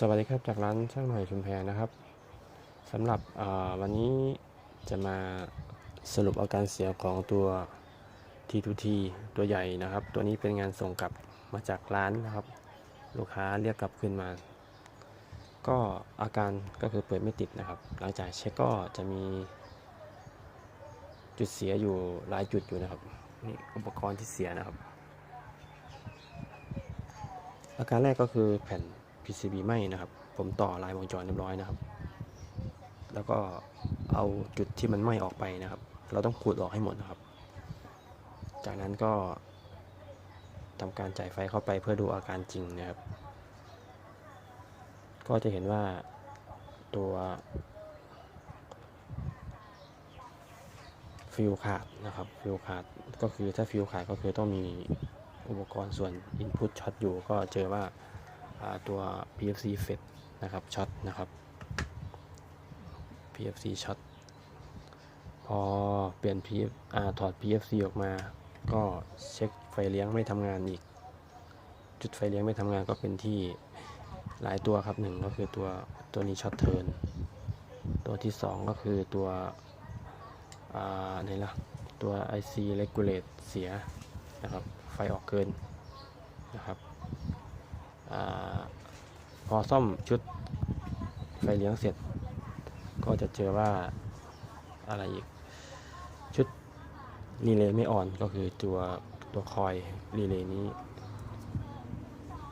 สวัสดีครับจากร้านช่างหน่อยชุมแพนะครับสำหรับวันนี้จะมาสรุปอาการเสียของตัว T2T ตัวใหญ่นะครับ ตัวนี้เป็นงานส่งกลับมาจากร้านนะครับ ลูกค้าเรียกกลับขึ้นมา ก็อาการก็คือเปิดไม่ติดนะครับ หลังจากเช็คก็จะมี จุดเสียอยู่หลายจุดอยู่นะครับนี่อุปกรณ์ที่เสียนะครับ อาการแรกก็คือแผ่น PCB ไหมนะครับ ผมต่อลายวงจรเรียบร้อยนะครับ แล้วก็เอาจุดที่มันไหม้ออกไปนะครับ เราต้องขูดออกให้หมดนะครับ จากนั้นก็ทำการจ่ายไฟเข้าไปเพื่อดูอาการจริงนะครับ ก็จะเห็นว่าตัวฟิวขาดนะครับฟิวขาดก็คือถ้าฟิวขาดก็คือต้องมีอุปกรณ์ส่วน Input ช็อตอยู่ก็เจอว่า ตัว PFC เฟดนะครับช็อตนะครับ PFC ช็อตพอเปลี่ยน PF อ่าถอด PFC ออกมา ก็เช็คไฟเลี้ยงไม่ทำงานอีก จุดไฟเลี้ยงไม่ทำงานก็เป็นที่หลายตัวครับหนึ่งก็คือตัวตัวนี้ช็อตเทิร์นตัวที่สองก็คือตัวอ่าไหนล่ะตัว IC regulate เสียนะครับ ไฟออกเกินนะครับ พอซ่อมชุดไฟเลี้ยงเสร็จ ก็จะเจอว่าอะไรอีก ชุดรีเลย์ไม่อ่อนก็คือตัวตัวคอยรีเลย์นี้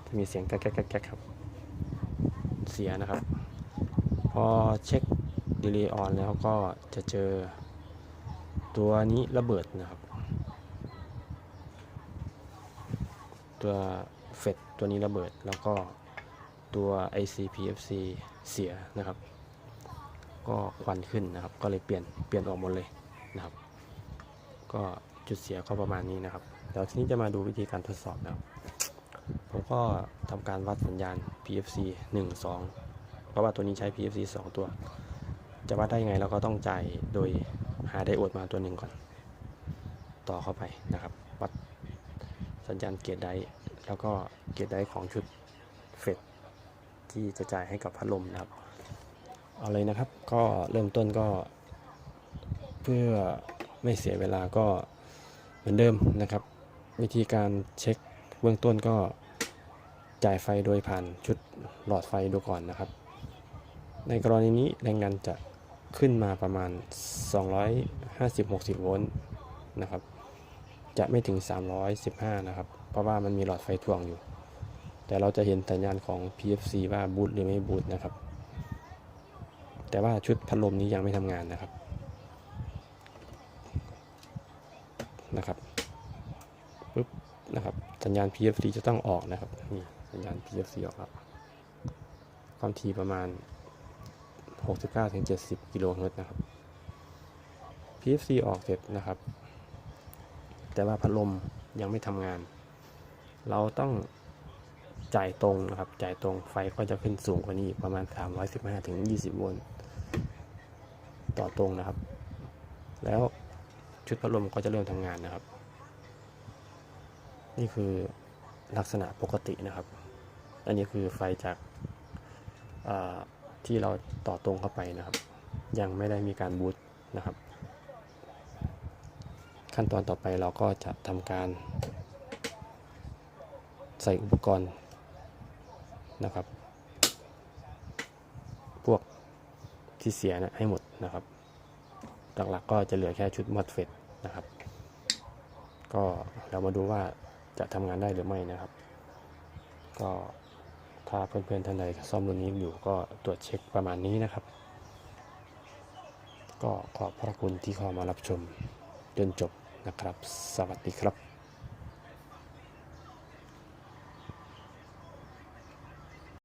จะมีเสียงแก๊กแก๊กแก๊กครับ เสียนะครับ พอเช็คดีเลย์ออนแล้วก็จะเจอตัวนี้ระเบิดนะครับ ตัว เฟดตัวนี้ระเบิด แล้วก็ตัว ICPFC เสียนะครับ ก็ควันขึ้นนะครับ ก็เลยเปลี่ยนเปลี่ยนออกหมดเลยนะครับ ก็จุดเสียก็ประมาณนี้นะครับ เดี๋ยวทีนี้จะมาดูวิธีการทดสอบนะครับ ผมก็ทำการวัดสัญญาณ PFC 1 2 เพราะว่าตัวนี้ใช้ PFC 2 ตัว จะวัดได้ยังไงเราก็ต้องจ่ายโดยหาไดโอดมาตัวหนึ่งก่อน ต่อเข้าไปนะครับ วัดสัญญาณเกียร์ได แล้วก็เกียร์ได้ของชุดเฟดที่จะจ่ายให้กับพัดลมนะครับ เอาเลยนะครับก็เริ่มต้นก็ เพื่อไม่เสียเวลาก็เหมือนเดิมนะครับ วิธีการเช็คเบื้องต้นก็จ่ายไฟโดยผ่านชุดหลอดไฟดูก่อนนะครับ ในกรณีนี้แรงดันจะขึ้นมาประมาณ 250-60 โวลต์นะครับ จะไม่ถึง 315 นะครับเพราะว่ามันมีหลอดไฟถ่วงอยู่ แต่เราจะเห็นสัญญาณของ PFC ว่าบูตหรือไม่บูตนะครับ แต่ว่าชุดพัดลมนี้ยังไม่ทำงานนะครับนะครับปึ๊บนะครับสัญญาณ PFC จะต้องออกนะครับนี่สัญญาณ PFC ออกแล้วความถี่ประมาณ 69-70 กิโลเฮิรตซ์นะครับ PFC ออกเสร็จนะครับ แต่ว่าพัดลมยังไม่ทำงาน เราต้องจ่ายตรงนะครับ จ่ายตรงไฟก็จะขึ้นสูงกว่านี้ประมาณ 315-20 โวลต์ต่อตรงนะครับ แล้วชุดพัดลมก็จะเริ่มทำงานนะครับ นี่คือลักษณะปกตินะครับ อันนี้คือไฟจากาที่เราต่อตรงเข้าไปนะครับ ยังไม่ได้มีการบูตนะครับ ขั้นตอนต่อไปเราก็จะทำการ ใส่อุปกรณ์นะครับ พวกที่เสียนะให้หมดนะครับ หลักๆก็จะเหลือแค่ชุดมอดเฟตนะครับ ก็เรามาดูว่าจะทำงานได้หรือไม่นะครับ ก็ถ้าเพื่อนๆท่านใดซ่อมรุ่นนี้อยู่ก็ตรวจเช็คประมาณนี้นะครับ ก็ขอบพระคุณที่เข้ามารับชมจนจบนะครับ สวัสดีครับ